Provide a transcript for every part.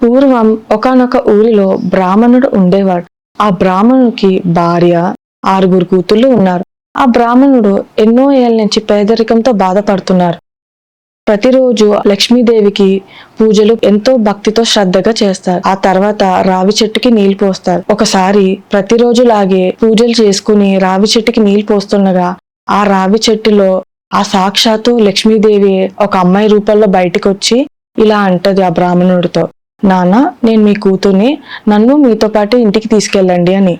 పూర్వం ఒకానొక ఊరిలో బ్రాహ్మణుడు ఉండేవాడు. ఆ బ్రాహ్మణుడికి భార్య ఆరుగురు కూతుళ్ళు ఉన్నారు. ఆ బ్రాహ్మణుడు ఎన్నో ఏళ్ళ నుంచి పేదరికంతో బాధపడుతున్నారు. ప్రతిరోజు లక్ష్మీదేవికి పూజలు ఎంతో భక్తితో శ్రద్ధగా చేస్తారు. ఆ తర్వాత రావి చెట్టుకి నీళ్ళు పోస్తారు. ఒకసారి ప్రతిరోజులాగే పూజలు చేసుకుని రావి చెట్టుకి నీళ్ళు పోస్తుండగా ఆ రావి చెట్టులో ఆ సాక్షాత్తు లక్ష్మీదేవి ఒక అమ్మాయి రూపంలో బయటకు వచ్చి ఇలా అంటది ఆ బ్రాహ్మణుడితో. నాన్న నేను మీ కూతుర్ని నన్ను మీతో పాటు ఇంటికి తీసుకెళ్ళండి అని.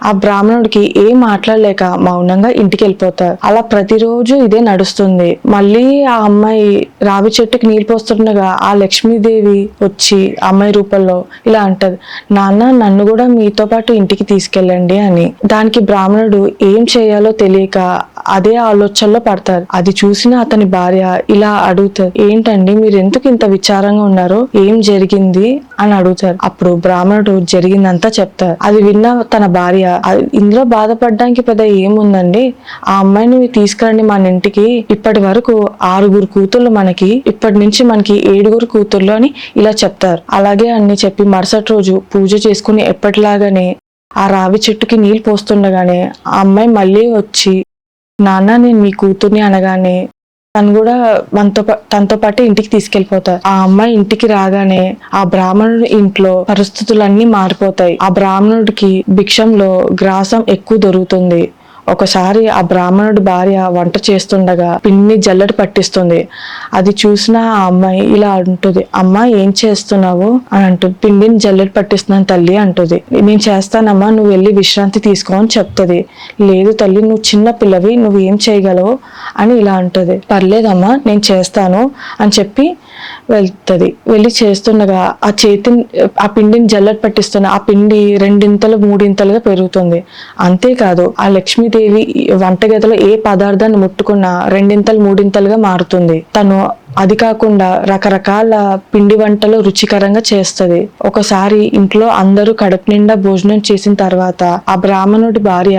ఆ బ్రాహ్మణుడికి ఏం మాట్లాడలేక మౌనంగా ఇంటికి వెళ్ళిపోతారు అలా ప్రతిరోజు ఇదే నడుస్తుంది. మళ్ళీ ఆ అమ్మాయి రావి చెట్టుకి నీళ్ళు పోస్తుండగా ఆ లక్ష్మీదేవి వచ్చి అమ్మాయి రూపంలో ఇలా అంటది నాన్న నన్ను కూడా మీతో పాటు ఇంటికి తీసుకెళ్ళండి అని. దానికి బ్రాహ్మణుడు ఏం చేయాలో తెలియక అదే ఆలోచనలో పడతారు. అది చూసిన అతని భార్య ఇలా అడుగుతారు ఏంటండి మీరు ఎందుకు ఇంత విచారంగా ఉన్నారు? ఏం జరిగింది? అని అడుగుతారు. అప్పుడు బ్రాహ్మణుడు జరిగిందంతా చెప్తారు. అది విన్న తన భార్య "అది- ఇందులో బాధపడడానికి పెద్ద ఏముందండి? ఆ అమ్మాయిని మీరు తీసుకురండి మన ఇంటికి. ఇప్పటి వరకు ఆరుగురు కూతుర్లు మనకి ఇప్పటి నుంచి మనకి ఏడుగురు కూతుర్లు అని ఇలా చెప్తారు. అలాగే అన్ని చెప్పి మరుసటి రోజు పూజ చేసుకుని ఎప్పటిలాగానే ఆ రావి చెట్టుకి నీళ్ళు పోస్తుండగానే ఆ అమ్మాయి మళ్ళీ వచ్చి నాన్న నేను మీ కూతుర్ని అనగానే తను కూడా మనతో తనతో పాటు ఇంటికి తీసుకెళ్ళిపోతారు ఆ అమ్మాయి ఇంటికి రాగానే ఆ బ్రాహ్మణుడి ఇంట్లో పరిస్థితులన్నీ మారిపోతాయి. ఆ బ్రాహ్మణుడికి భిక్షంలో గ్రాసం ఎక్కువ దొరుకుతుంది. ఒకసారి ఆ బ్రాహ్మణుడి భార్య వంట చేస్తుండగా పిన్ని జల్లడి పట్టిస్తుంది. అది చూసిన ఆ అమ్మాయి ఇలా అంటుంది అమ్మా ఏం చేస్తున్నావు? అని అంటుంది. పిండిని జల్లెడ పట్టిస్తున్నాను తల్లి అంటుంది. నేను చేస్తానమ్మా నువ్వు వెళ్ళి విశ్రాంతి తీసుకో అని చెప్తుంది. లేదు తల్లి నువ్వు చిన్న పిల్లవి నువ్వు ఏం చేయగలవు? అని ఇలా అంటుంది. పర్లేదమ్మా నేను చేస్తాను అని చెప్పి వెళ్తుంది. వెళ్ళి చేస్తుండగా ఆ చేతిని ఆ పిండిని జల్లెడ పట్టిస్తున్న ఆ పిండి రెండింతలు మూడింతలుగా పెరుగుతుంది. అంతేకాదు ఆ లక్ష్మీదేవి వంటగదిలో ఏ పదార్థాన్ని ముట్టుకున్నా రెండింతలు మూడింతలుగా మారుతుంది. తను అది కాకుండా రకరకాల పిండి వంటలు రుచికరంగా చేస్తుంది. ఒకసారి ఇంట్లో అందరూ కడుపు నిండా భోజనం చేసిన తర్వాత ఆ బ్రాహ్మణుడి భార్య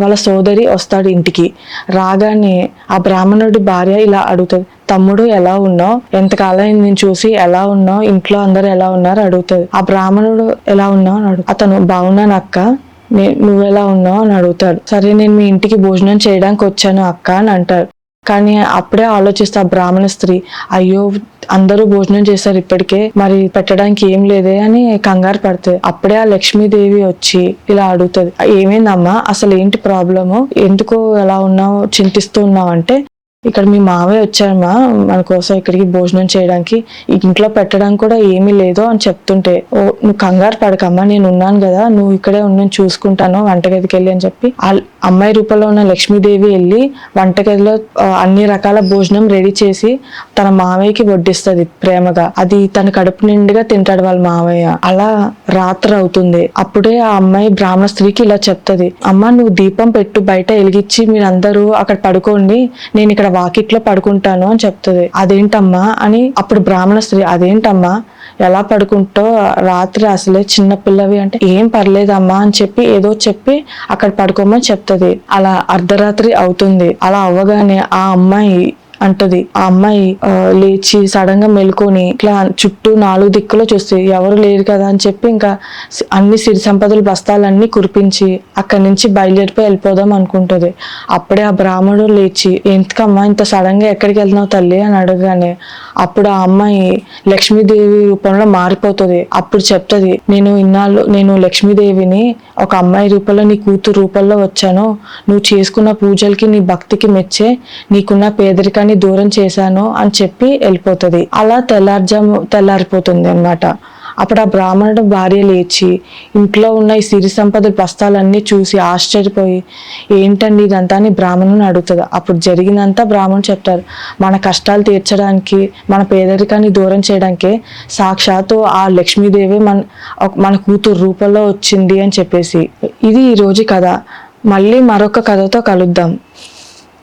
వాళ్ళ సోదరి వస్తాడు ఇంటికి. రాగానే ఆ బ్రాహ్మణుడి భార్య ఇలా అడుగుతుంది తమ్ముడు ఎలా ఉన్నావు? ఎంతకాలం నేను చూసి? ఎలా ఉన్నావు? ఇంట్లో అందరు ఎలా ఉన్నారు? అడుగుతుంది. ఆ బ్రాహ్మణుడు ఎలా ఉన్నావు? అని అడుగు అతను బాగున్నాను నేను నే- నువ్వెలా ఉన్నావు? అని అడుగుతాడు. సరే నేను మీ ఇంటికి భోజనం చేయడానికి వచ్చాను అక్క అని అంటారు కానీ అప్పుడే ఆలోచిస్తా బ్రాహ్మణ స్త్రీ. అయ్యో అందరూ భోజనం చేశారు ఇప్పటికే మరి పెట్టడానికి ఏం లేదే అని కంగారు పడుతుంది. అప్పుడే ఆ లక్ష్మీదేవి వచ్చి ఇలా అడుగుతుంది. ఏమైందమ్మా? అసలు ఏంటి ప్రాబ్లము? ఎందుకు ఎలా ఉన్నావు? చింతిస్తూ ఉన్నావు అంటే ఇక్కడ మీ మావయ్య వచ్చారమ్మా మన కోసం ఇక్కడికి భోజనం చేయడానికి. ఇంట్లో పెట్టడానికి కూడా ఏమీ లేదు అని చెప్తుంటే ఓ నువ్వు కంగారు పడకమ్మా నేను ఉన్నాను కదా నువ్వు ఇక్కడే ఉన్న చూసుకుంటాను వంటగదికి వెళ్ళి అని చెప్పి. ఆ అమ్మాయి రూపంలో ఉన్న లక్ష్మీదేవి వెళ్ళి వంటగదిలో అన్ని రకాల భోజనం రెడీ చేసి తన మావయ్యకి వడ్డిస్తుంది ప్రేమగా. అది తన కడుపు నిండుగా తింటాడు వాళ్ళ మావయ్య. అలా రాత్రి అవుతుంది. అప్పుడే ఆ అమ్మాయి బ్రాహ్మణ స్త్రీకి ఇలా చెప్తుంది అమ్మ నువ్వు దీపం పెట్టు బయట వెలిగించి మీరందరూ అక్కడ పడుకోండి నేను ఇక్కడ వాకిట్లో పడుకుంటాను అని చెప్తుంది. అదేంటమ్మా? అని అప్పుడు బ్రాహ్మణ స్త్రీ అదేంటమ్మా? ఎలా పడుకుంటో రాత్రి అసలే చిన్న పిల్లవి అంటే ఏం పర్లేదమ్మా? అని చెప్పి ఏదో చెప్పి అక్కడ పడుకోమని చెప్తుంది. అలా అర్ధరాత్రి అవుతుంది. అలా అవ్వగానే ఆ అమ్మాయి అంటది. ఆ అమ్మాయి లేచి సడన్గా మెలుకొని ఇట్లా చుట్టూ నాలుగు దిక్కులో చూస్తే ఎవరు లేరు కదా అని చెప్పి ఇంకా అన్ని సిరి సంపదలు బస్తాలన్నీ కురిపించి అక్కడి నుంచి బయలుదేరిపోయి వెళ్ళిపోదాం అనుకుంటది. అప్పుడే ఆ బ్రాహ్మణుడు లేచి ఎందుకమ్మా ఇంత సడన్గా ఎక్కడికి వెళ్తున్నావు తల్లి? అని అడగగానే అప్పుడు ఆ అమ్మాయి లక్ష్మీదేవి రూపంలో మారిపోతుంది. అప్పుడు చెప్తుంది నేను ఇన్నాళ్ళు నేను లక్ష్మీదేవిని ఒక అమ్మాయి రూపంలో నీ కూతురు రూపంలో వచ్చాను. నువ్వు చేసుకున్న పూజలకి నీ భక్తికి మెచ్చే నీకున్న పేదరికాన్ని దూరం చేశాను అని చెప్పి వెళ్ళిపోతుంది. అలా తెల్లార్జాము తెల్లారిపోతుంది అన్నమాట. అప్పుడు ఆ బ్రాహ్మణుడు భార్య లేచి ఇంట్లో ఉన్న ఈ సిరి సంపద బస్తాలన్నీ చూసి ఆశ్చర్యపోయి ఏంటండి ఇదంతా అని బ్రాహ్మణుని అడుగుతుంది. అప్పుడు జరిగినంతా బ్రాహ్మణుడు చెప్తారు మన కష్టాలు తీర్చడానికి మన పేదరికాన్ని దూరం చేయడానికే సాక్షాత్తు ఆ లక్ష్మీదేవి మన మన కూతురు రూపంలో వచ్చింది అని చెప్పేసి. ఇది ఈరోజు కథ. మళ్ళీ మరొక కథతో కలుద్దాం.